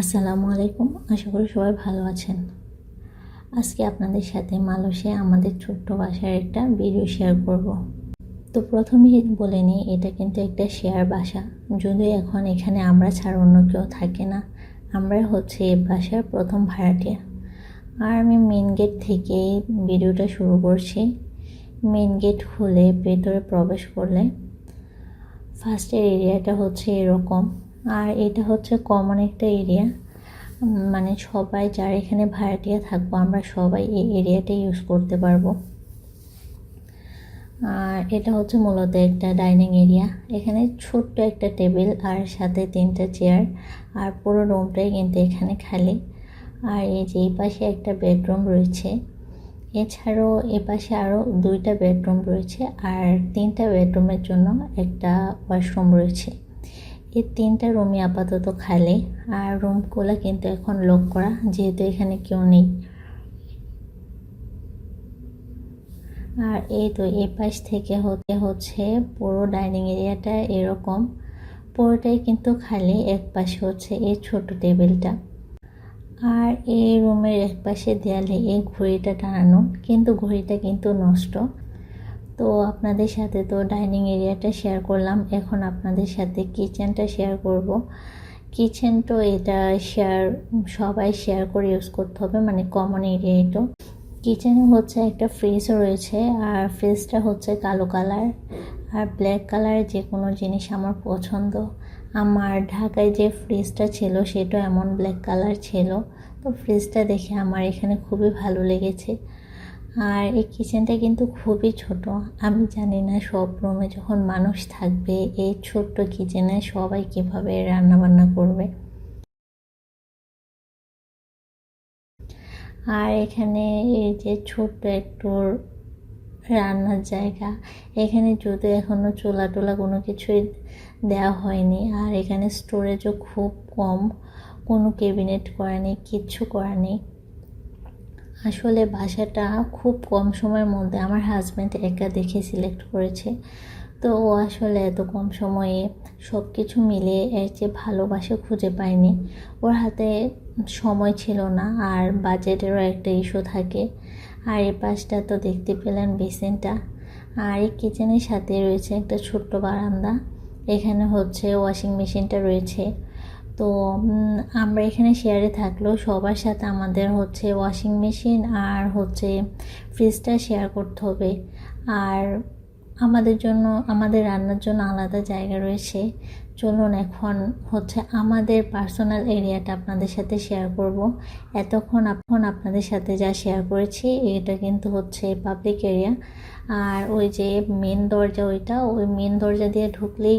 আসসালামু আলাইকুম আশা করি সবাই ভালো আছেন। আজকে আপনাদের সাথে মালয়েশিয়া আমাদের ছোট্ট বাসার একটা ভিডিও শেয়ার করব। তো প্রথমেই বলে নিই, এটা কিন্তু একটা শেয়ার বাসা। যদিও এখন এখানে আমরা ছাড়া অন্য কেউ থাকে না, আমরা হচ্ছে এই বাসার প্রথম ভাড়াটিয়া। আর আমি মেন গেট থেকে ভিডিওটা শুরু করছি। মেন গেট খুলে ভেতরে প্রবেশ করলে ফার্স্টের এরিয়াটা হচ্ছে এরকম। আর এটা হচ্ছে কমন একটা এরিয়া মানে সবাই যার এখানে ভাড়াটিয়া থাকব, আমরা সবাই এই এরিয়াটা ইউজ করতে পারব। আর এটা হচ্ছে মূলত একটা ডাইনিং এরিয়া এখানে ছোট্ট একটা টেবিল আর সাথে তিনটা চেয়ার আর পুরো রুমটাই কিন্তু এখানে খালি। আর এই যে এই পাশে একটা বেডরুম রয়েছে। এছাড়াও এ পাশে আরও দুইটা বেডরুম রয়েছে। আর তিনটা বেডরুমের জন্য একটা ওয়াশরুম রয়েছে। এই তিনটা রুমই আপাতত খালি আর রুম রুমগুলো কিন্তু এখন লক করা, যেহেতু এখানে কেউ নেই। আর এই তো এই পাশ থেকে হতে হচ্ছে পুরো ডাইনিং এরিয়াটা এরকম, পুরোটাই কিন্তু খালি, এক পাশে হচ্ছে এই ছোট টেবিলটা। আর এই রুমের এক পাশে দেয়ালে এই ঘড়িটা টানানো, কিন্তু ঘড়িটা কিন্তু নষ্ট। তো আপনাদের সাথে তো ডাইনিং এরিয়াটা শেয়ার করলাম। এখন আপনাদের সাথে কিচেনটা শেয়ার করব। কিচেন তো এটা শেয়ার, সবাই শেয়ার করে ইউজ করতে হবে মানে কমন এরিয়া এটা কিচেনে হচ্ছে একটা ফ্রিজও রয়েছে, আর ফ্রিজটা হচ্ছে কালো কালার। আর ব্ল্যাক কালারের যে কোনো জিনিস আমার পছন্দ। আমার ঢাকায় যে ফ্রিজটা ছিল সেটা এমন ব্ল্যাক কালার ছিল। তো ফ্রিজটা দেখে আমার এখানে খুবই ভালো লেগেছে। আর এই কিচেনটা কিন্তু খুবই ছোট। আমি জানি না, সব রুমে যখন মানুষ থাকবে, এই ছোট্ট কিচেনে সবাই কীভাবে রান্নাবান্না করবে। আর এখানে এই যে ছোট্ট একটু রান্নার জায়গা, এখানে যদি এখনও চুলা টোলা কোনো কিছুই দেওয়া হয়নি, আর এখানে স্টোরেজও খুব কম। কোনো ক্যাবিনেট করা নেই, কিচ্ছু করা নেই। আসলে বাসাটা খুব কম সময়ের মধ্যে আমার হাজব্যান্ড একা দেখে সিলেক্ট করেছে। তো ও আসলে এত কম সময়ে সব কিছু মিলিয়ে এর চেয়ে ভালোবাসা খুঁজে পায়নি। ওর হাতে সময় ছিল না আর বাজেটেরও একটা ইস্যু থাকে। আর এই পাশটা তো দেখতে পেলেন বেসিনটা আর এই কিচেনের সাথে রয়েছে একটা ছোট্ট বারান্দা। এখানে হচ্ছে ওয়াশিং মেশিনটা রয়েছে। তো আমরা এখানে শেয়ারে থাকলেও সবার সাথে আমাদের হচ্ছে ওয়াশিং মেশিন আর হচ্ছে ফ্রিজটা শেয়ার করতে হবে। আর আমাদের জন্য, আমাদের রান্নার জন্য আলাদা জায়গা রয়েছে। চলুন এখন হচ্ছে আমাদের পার্সোনাল এরিয়াটা আপনাদের সাথে শেয়ার করব। এতক্ষণ এখন আপনাদের সাথে যা শেয়ার করেছি, এটা কিন্তু হচ্ছে পাবলিক এরিয়া আর ওই যে মেন দরজা, ওইটা, ওই মেন দরজা দিয়ে ঢুকলেই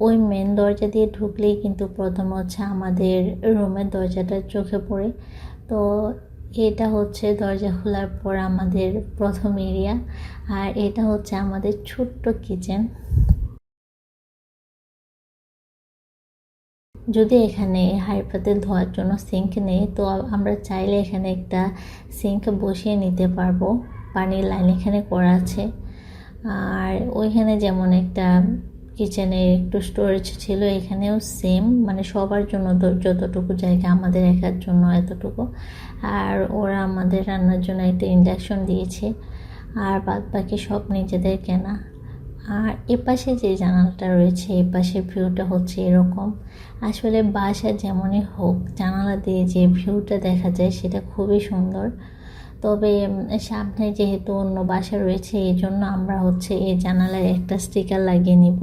ওই মেন দরজা দিয়ে ঢুকলেই কিন্তু প্রথম হচ্ছে আমাদের রুমের দরজাটা চোখে পড়ে। তো এটা হচ্ছে দরজা খোলার পর আমাদের প্রথম এরিয়া আর এটা হচ্ছে আমাদের ছোট্ট কিচেন যদি এখানে পাতিল ধোয়ার জন্য সিঙ্ক নেই, তো আমরা চাইলে এখানে একটা সিঙ্ক বসিয়ে নিতে পারব। পানির লাইন এখানে করা আছে। আর ওইখানে যেমন একটা কিচেনে একটু স্টোরেজ ছিল, এখানেও সেম মানে সবার জন্য যতটুকু জায়গা, আমাদের একার জন্য এতটুকু। আর ওরা আমাদের রান্নার জন্য একটা ইন্ডাকশন দিয়েছে, আর বাদ বাকি সব নিজেদের কেনা। আর এপাশে যে জানালাটা রয়েছে, এপাশের ভিউটা হচ্ছে এরকম। আসলে বাসা যেমনই হোক, জানালা দিয়ে যে ভিউটা দেখা যায়, সেটা খুবই সুন্দর। তবে সামনে যেহেতু অন্য বাসা রয়েছে এই জন্য আমরা হচ্ছে এই জানালায় একটা স্টিকার লাগিয়ে নিব।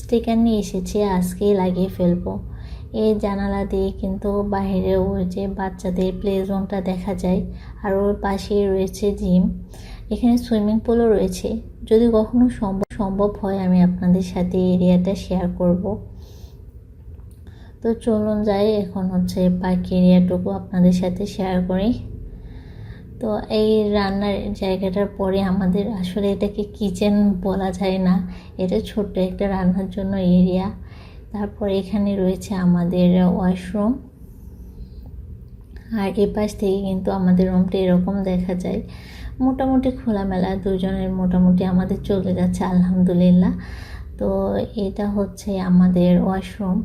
স্টিকার নিয়ে এসেছি, আজকেই লাগিয়ে ফেলব। এই জানালা দিয়ে কিন্তু বাইরে ওই যে বাচ্চাদের প্লে জোনটা দেখা যায়, আর ওর পাশেই রয়েছে জিম এখানে সুইমিং পুলও রয়েছে। যদি কখনো সম্ভব সম্ভব হয়, আমি আপনাদের সাথে এরিয়াটা শেয়ার করব। তো চলুন যাই, এখন হচ্ছে বাকি এরিয়াটুকু আপনাদের সাথে শেয়ার করি। তো এই রান্নার জায়গাটার পরে আমাদের আসলে এটাকে কিচেন বলা যায় না। এটা ছোট্ট একটা রান্নার জন্য এরিয়া তারপর এখানে রয়েছে আমাদের ওয়াশরুম আর এ পাশ থেকে কিন্তু আমাদের রুমটা এরকম দেখা যায়। মোটামুটি খোলামেলা, দুজনের মোটামুটি আমাদের চলে যাচ্ছে, আলহামদুলিল্লাহ। তো এটা হচ্ছে আমাদের ওয়াশরুম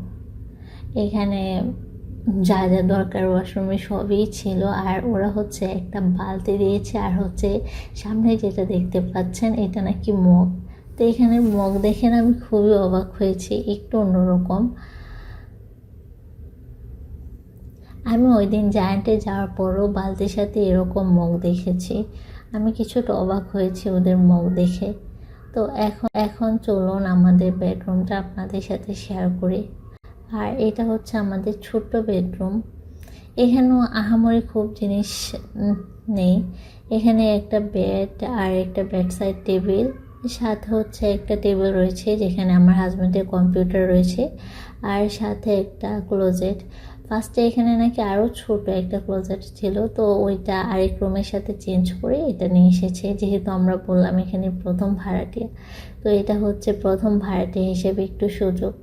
এখানে যা যা দরকার ওয়াশরুমে সবই ছিল। আর ওরা হচ্ছে একটা বালতি দিয়েছে। আর হচ্ছে সামনে যেটা দেখতে পাচ্ছেন, এটা নাকি মগ। তো এখানে মগ দেখে না আমি খুবই অবাক হয়েছি, একটু অন্যরকম। আমি ওই দিন জায়ান্টে যাওয়ার পরও বালতির সাথে এরকম মগ দেখেছি। আমি কিছুটা অবাক হয়েছি ওদের মগ দেখে। তো এখন এখন চলুন আমাদের বেডরুমটা আপনাদের সাথে শেয়ার করি। আর এটা হচ্ছে আমাদের ছোট্ট বেডরুম। এখানেও আহামরি খুব জিনিস নেই। এখানে একটা বেড আর একটা বেড সাইড টেবিল, সাথে হচ্ছে একটা টেবিল রয়েছে যেখানে আমার হাজব্যান্ডের কম্পিউটার রয়েছে, আর সাথে একটা ক্লোজেট। ফার্স্টে এখানে নাকি আরও ছোট একটা ক্লোজেট ছিল, তো ওইটা আরেক রুমের সাথে চেঞ্জ করে এটা নিয়ে এসেছে, যেহেতু আমরা বললাম এখানে প্রথম ভাড়াটিয়া। তো এটা হচ্ছে প্রথম ভাড়াটিয়া হিসেবে একটু সুযোগ।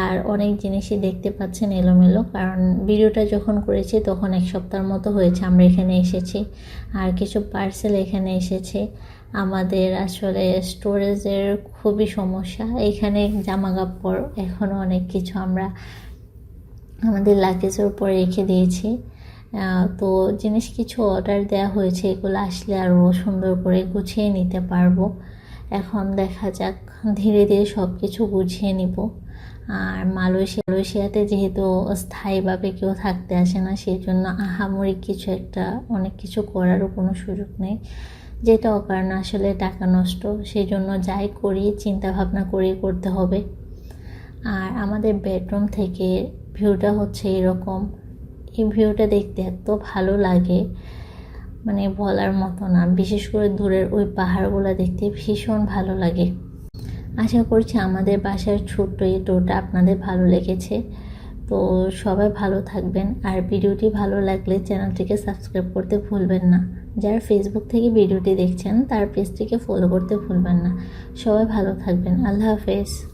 আর অনেক জিনিসই দেখতে পাচ্ছেন এলোমেলো, কারণ ভিডিওটা যখন করেছি তখন এক সপ্তাহের মতো হয়েছে, আমরা এখানে এসেছি। আর কিছু পার্সেল এখানে এসেছে। আমাদের আসলে স্টোরেজের খুবই সমস্যা। এখানে জামা কাপড় এখনও অনেক কিছু আমরা আমাদের লাগেজের উপরে রেখে দিয়েছি। তো জিনিস কিছু অর্ডার দেওয়া হয়েছে, এগুলো আসলে আরও সুন্দর করে গুছিয়ে নিতে পারব। এখন দেখা যাক, ধীরে ধীরে সব কিছু গুছিয়ে নিব। আর মালয়েশিয়া মালয়েশিয়াতে যেহেতু স্থায়ীভাবে কেউ থাকতে আসে না সেই জন্য আহামরি কিছু একটা, অনেক কিছু করারও কোনো সুযোগ নেই। যেটা অকারণে আসলে টাকা নষ্ট সেই জন্য যাই করি চিন্তা ভাবনা করেই করতে হবে। আর আমাদের বেডরুম থেকে ভিউটা হচ্ছে এরকম। এই ভিউটা দেখতে এত ভালো লাগে। মানে বলার মতো না। বিশেষ করে দূরের ওই পাহাড়গুলো দেখতে ভীষণ ভালো লাগে। আশা করছি আমাদের বাসার ছোট্ট এই টোটা আপনাদের ভালো লেগেছে। তো সবাই ভালো থাকবেন। আর ভিডিওটি ভালো লাগলে চ্যানেলটিকে সাবস্ক্রাইব করতে ভুলবেন না। যারা ফেসবুক থেকে ভিডিওটি দেখছেন, তার পেজটিকে ফলো করতে ভুলবেন না। সবাই ভালো থাকবেন। আল্লাহ হাফেজ।